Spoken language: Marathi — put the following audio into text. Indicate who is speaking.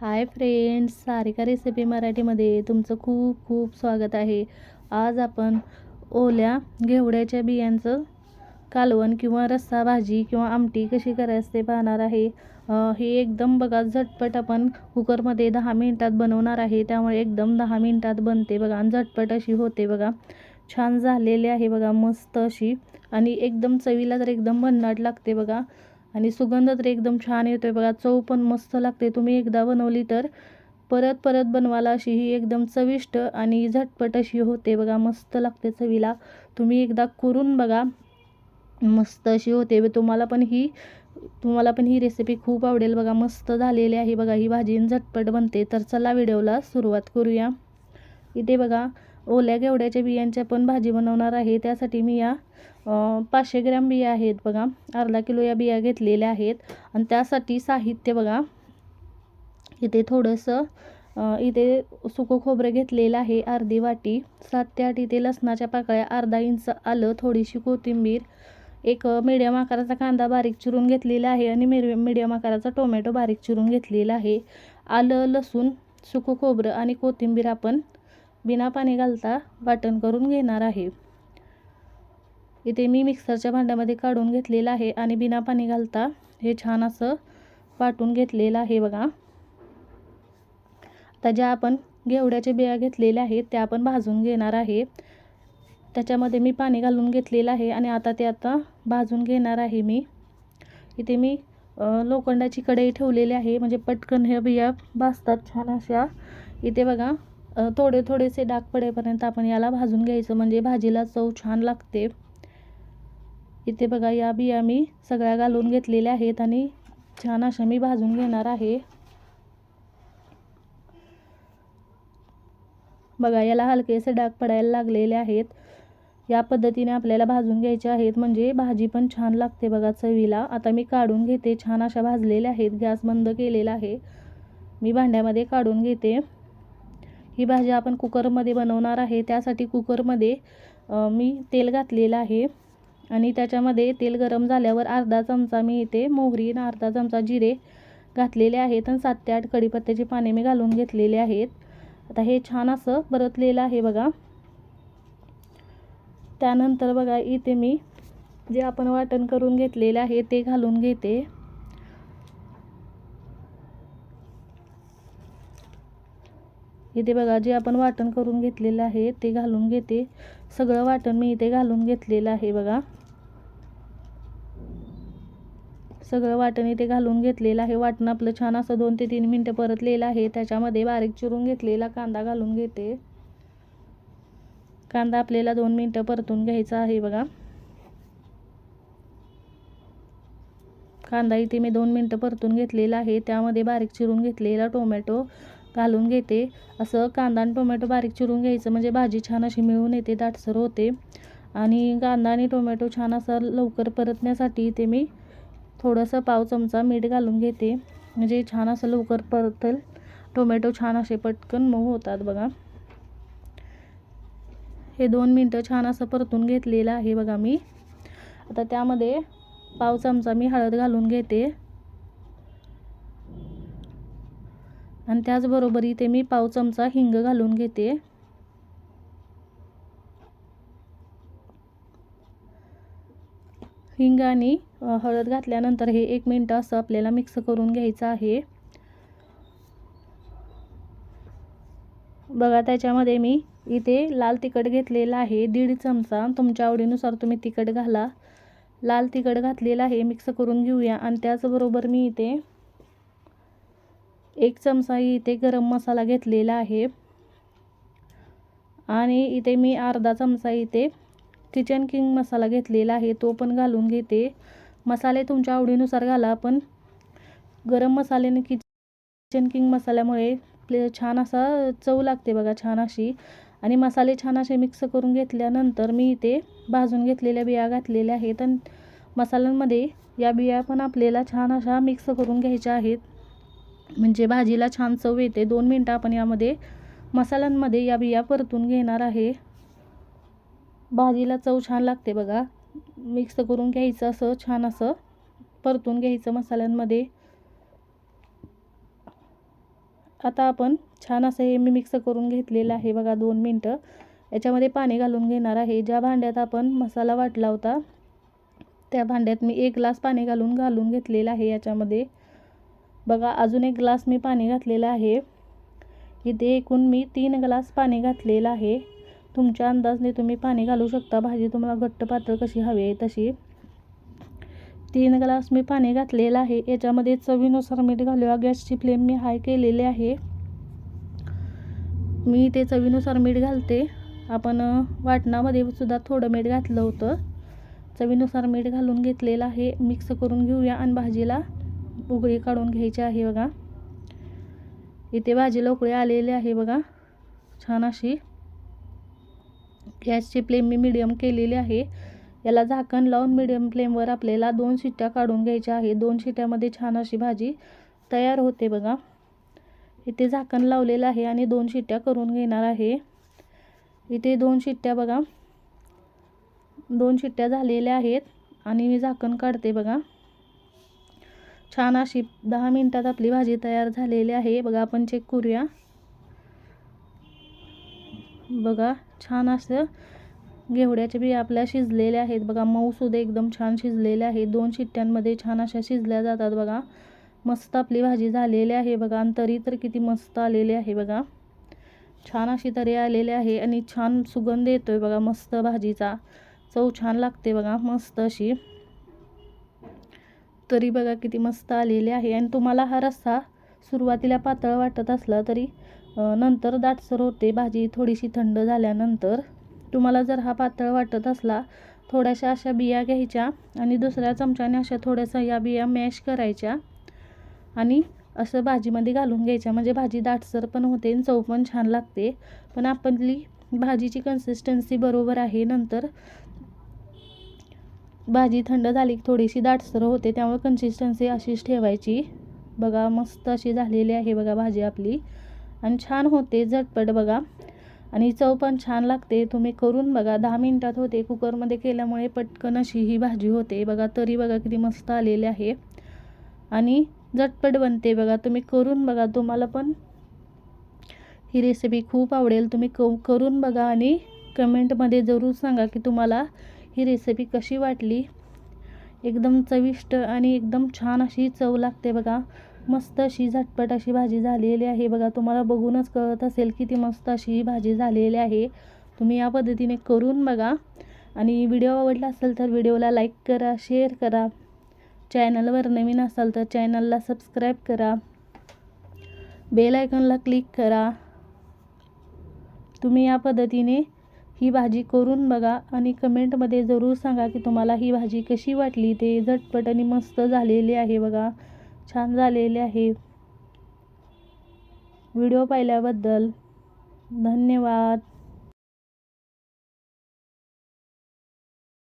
Speaker 1: हाय फ्रेंड्स सारिका रेसिपी मराठीमध्ये तुमचं खूप खूप स्वागत आहे. आज आपण ओल्या घेवड्याच्या बियांचं कालवण किंवा रस्सा भाजी किंवा आमटी कशी करायचं ते पाहणार आहे. हे एकदम बघा झटपट आपण कुकरमध्ये दहा मिनटात बनवणार आहे. त्यामुळे एकदम दहा मिनटात बनते बघा आणि झटपट अशी होते बघा. छान झालेली आहे बघा मस्त अशी. आणि एकदम चवीला तर एकदम भन्नाट लागते बघा. आणि सुगंध तर एकदम छान येतोय. बघा चव पण मस्त लागते. तुम्ही एकदा बनवली तर परत परत बनवाला अशी ही एकदम चविष्ट आणि झटपट अशी होते. बघा मस्त लागते चवीला. तुम्ही एकदा करून बघा. मस्त अशी होते. तुम्हाला पण ही तुम्हाला पण ही रेसिपी खूप आवडेल. बघा मस्त झालेली आहे. बघा ही भाजी आणि झटपट बनते. तर चला व्हिडिओला सुरुवात करूया. इथे बघा ओल्या गेवड्याच्या बियांच्या पण भाजी बनवणार आहे. त्यासाठी मी या पाचशे ग्रॅम बिया आहेत बघा. अर्धा किलो या बिया घेतलेल्या आहेत. आणि त्यासाठी साहित्य बघा. इथे थोडंसं इथे सुकं खोबरं घेतलेलं आहे अर्धी वाटी. सात ते आठ इथे लसणाच्या पाकळ्या अर्धा इंच आलं थोडीशी कोथिंबीर एक मीडियम आकाराचा कांदा बारीक चिरून घेतलेला आहे आणि मिर मीडियम आकाराचा टोमॅटो बारीक चिरून घेतलेला आहे. आलं लसूण सुकं खोबरं आणि कोथिंबीर आपण बिना पाणी घालता वाटण करून घेणार आहे. इथे मी मिक्सरच्या भांड्यामध्ये काढून घेतलेलं आहे आणि बिना पाणी घालता हे छान असं वाटून घेतलेलं आहे बघा. आता ज्या आपण घेवड्याच्या बिया घेतलेल्या आहेत त्या आपण भाजून घेणार आहे. त्याच्यामध्ये मी पाणी घालून घेतलेलं आहे आणि आता ते आता भाजून घेणार आहे मी. इथे मी लोखंडाची कढई ठेवलेली आहे. म्हणजे पटकन ह्या बिया भाजतात छान अशा. इथे बघा थोडे थोडेसे डाग पडेपर्यंत आपण याला भाजून घ्यायचं. म्हणजे भाजीला चव छान लागते. इथे बघा या बिया मी सगळ्या घालून घेतलेल्या आहेत आणि छान अशा मी भाजून घेणार आहे. बघा याला हलकेसे डाग पडायला लागलेले आहेत. या पद्धतीने आपल्याला भाजून घ्यायचे आहेत. म्हणजे भाजी पण छान लागते बघा चवीला. आता मी काढून घेते. छान अशा भाजलेल्या आहेत. गॅस बंद केलेला आहे. मी भांड्यामध्ये काढून घेते. ही भाजी आपण कुकरमध्ये बनवणार आहे. त्यासाठी कुकरमध्ये मी तेल घातलेलं आहे. आणि त्याच्यामध्ये तेल गरम झाल्यावर अर्धा चमचा मी इथे मोहरी आणि अर्धा चमचा जिरे घातलेले आहेत आणि सात ते आठ कढीपत्त्याचे पाने मी घालून घेतलेले आहेत. आता हे छान असं परतलेलं आहे बघा. त्यानंतर बघा इथे मी जे आपण वाटण करून घेतलेले आहे ते घालून घेते. इथे बघा जे आपण वाटण करून घेतलेलं आहे ते घालून घेते. सगळं वाटण मी इथे घालून घेतलेलं आहे बघा. सगळं वाटण इथे घालून घेतलेलं आहे. वाटण आपलं छान असं दोन ते तीन मिनटं परतलेलं आहे. त्याच्यामध्ये बारीक चिरून घेतलेला कांदा घालून घेते. कांदा आपल्याला दोन मिनटं परतून घ्यायचा आहे बघा. कांदा इथे मी दोन मिनटं परतून घेतलेला आहे. त्यामध्ये बारीक चिरून घेतलेला टोमॅटो. घालून घेते. असं कांदा आणि टोमॅटो बारीक चिरून घ्यायचं. म्हणजे भाजी छान अशी मिळून येते दाटसर होते. आणि कांदा आणि टोमॅटो छान असं लवकर परतण्यासाठी ते मी थोडंसं पाव चमचा मीठ घालून घेते. म्हणजे छान असं लवकर परतल. टोमॅटो छान असे पटकन मऊ होतात बघा. हे दोन मिनटं छान असं परतून घेतलेलं आहे बघा मी. आता त्यामध्ये पाव चमचा मी हळद घालून घेते. आणि त्याचबरोबर इथे मी पाव चमचा हिंग घालून घेते. हिंग आणि हळद घातल्यानंतर हे एक मिनटं असं आपल्याला मिक्स करून घ्यायचं आहे. बघा त्याच्यामध्ये मी इथे लाल तिखट घेतलेलं आहे दीड चमचा. तुमच्या आवडीनुसार तुम्ही तिखट घाला. लाल तिखट घातलेलं आहे मिक्स करून घेऊया. आणि त्याचबरोबर मी इथे एक चमचा इथे गरम मसाला घेतलेला आहे. आणि इथे मी अर्धा चमचा इथे किचन किंग मसाला घेतलेला आहे. तो पण घालून घेते. मसाले तुमच्या आवडीनुसार घाला पण गरम मसाल्याने किचन किंग मसाल्यामुळे प्ले छान असा चव लागते बघा छान अशी. आणि मसाले छान असे मिक्स करून घेतल्यानंतर मी इथे भाजून घेतलेल्या बिया घातलेल्या आहेत. आणि मसाल्यांमध्ये या बिया पण आपल्याला छान अशा मिक्स करून घ्यायच्या आहेत. म्हणजे भाजीला छान चव येते. दोन मिनटं आपण यामध्ये मसाल्यांमध्ये या बिया परतून घेणार आहे. भाजीला चव छान लागते बघा. मिक्स करून घ्यायचं असं छान असं परतून घ्यायचं मसाल्यांमध्ये. आता आपण छान असं हे मी मिक्स करून घेतलेलं आहे बघा दोन मिनटं. याच्यामध्ये पाणी घालून घेणार आहे. ज्या भांड्यात आपण मसाला वाटला होता त्या भांड्यात मी एक ग्लास पाणी घालून घालून घेतलेलं आहे याच्यामध्ये. बघा अजून एक ग्लास मी पाणी घातलेलं आहे. इथे एकूण मी तीन ग्लास पाणी घातलेलं आहे. तुमच्या अंदाजने तुम्ही पाणी घालू शकता. भाजी तुम्हाला घट्ट पातळ कशी हवी आहे तशी. तीन ग्लास मी पाणी घातलेलं आहे. याच्यामध्ये चवीनुसार मीठ घालूया. गॅसची फ्लेम मी हाय केलेली आहे. मी ते चवीनुसार मीठ घालते. आपण वाटणामध्ये सुद्धा थोडं मीठ घातलं होतं. चवीनुसार मीठ घालून घेतलेलं आहे. मिक्स करून घेऊया आणि भाजीला. उकळी काढून घ्यायची आहे बघा. इथे भाजीला उकळी आलेली आहे बघा. छान अशी. गॅसची फ्लेम मी मिडियम केलेली आहे. याला झाकण लावून मिडियम फ्लेमवर आपल्याला दोन शिट्ट्या काढून घ्यायच्या आहे. दोन शिट्ट्यामध्ये छान अशी भाजी तयार होते बघा. इथे झाकण लावलेलं आहे आणि दोन शिट्ट्या करून घेणार आहे. इथे दोन शिट्ट्या बघा. दोन शिट्ट्या झालेल्या आहेत आणि मी झाकण काढते बघा. छान अशी दहा मिनटात आपली भाजी तयार झालेली आहे. बघा आपण चेक करूया. बघा छान असं घेवड्याच्या बिया आपल्या शिजलेल्या आहेत. बघा मऊसुद्धा एकदम छान शिजलेल्या आहेत दोन शिट्ट्यांमध्ये छान अशा शिजल्या जातात बघा. मस्त आपली भाजी झालेली आहे बघा. आणि तरी तर किती मस्त आलेली आहे बघा. छान अशी तरी आलेली आहे आणि छान सुगंध येतो आहे बघा मस्त भाजीचा. चव छान लागते बघा मस्त अशी. तरी बघा किती मस्त आलेली आहे. आणि तुम्हाला हा रस्सा सुरुवातीला पातळ वाटत असला तरी नंतर दाटसर होते. भाजी थोडीशी थंड झाल्यानंतर तुम्हाला जर हा पातळ वाटत असला थोड्याशा अशा बिया घ्यायच्या आणि दुसऱ्या चमच्याने अशा थोड्याशा या बिया मॅश करायच्या आणि असं भाजीमध्ये घालून घ्यायच्या. म्हणजे भाजी दाटसर पण होते आणि चव पण छान लागते. पण आपली भाजीची कन्सिस्टन्सी बरोबर आहे. नंतर भाजी थंड झाली की थोडीशी दाटसर होते त्यामुळे कन्सिस्टन्सी अशीच ठेवायची. बघा मस्त अशी झालेली आहे बघा भाजी आपली. आणि छान होते झटपट बघा. आणि चव पण छान लागते. तुम्ही करून बघा दहा मिनटात होते. कुकरमध्ये केल्यामुळे पटकन अशी ही भाजी होते. बघा तरी बघा किती मस्त आलेली आहे. आणि झटपट बनते बघा. तुम्ही करून बघा. तुम्हाला पण ही रेसिपी खूप आवडेल. तुम्ही क करून बघा आणि कमेंटमध्ये जरूर सांगा की तुम्हाला ही रेसिपी कशी वाटली? एकदम चविष्ट आणि एकदम छान अशी चव लागते बघा. मस्त अशी झटपट अशी भाजी झालेली आहे बघा. तुम्हाला बघूनच कळत असेल की ती मस्त अशी ही भाजी झालेली आहे. तुम्ही या पद्धतीने करून बघा. आणि व्हिडिओ आवडला असेल तर व्हिडिओला लाईक करा शेअर करा. चॅनलवर नवीन असाल तर चॅनलला सबस्क्राईब करा. बेल आयकॉनला क्लिक करा. तुम्ही या पद्धतीने ही भाजी करून बघा आणि कमेंटमध्ये जरूर सांगा की तुम्हाला ही भाजी कशी वाटली. ते झटपट आणि मस्त झालेली आहे बघा. छान झालेले आहे. व्हिडिओ पाहिल्याबद्दल धन्यवाद.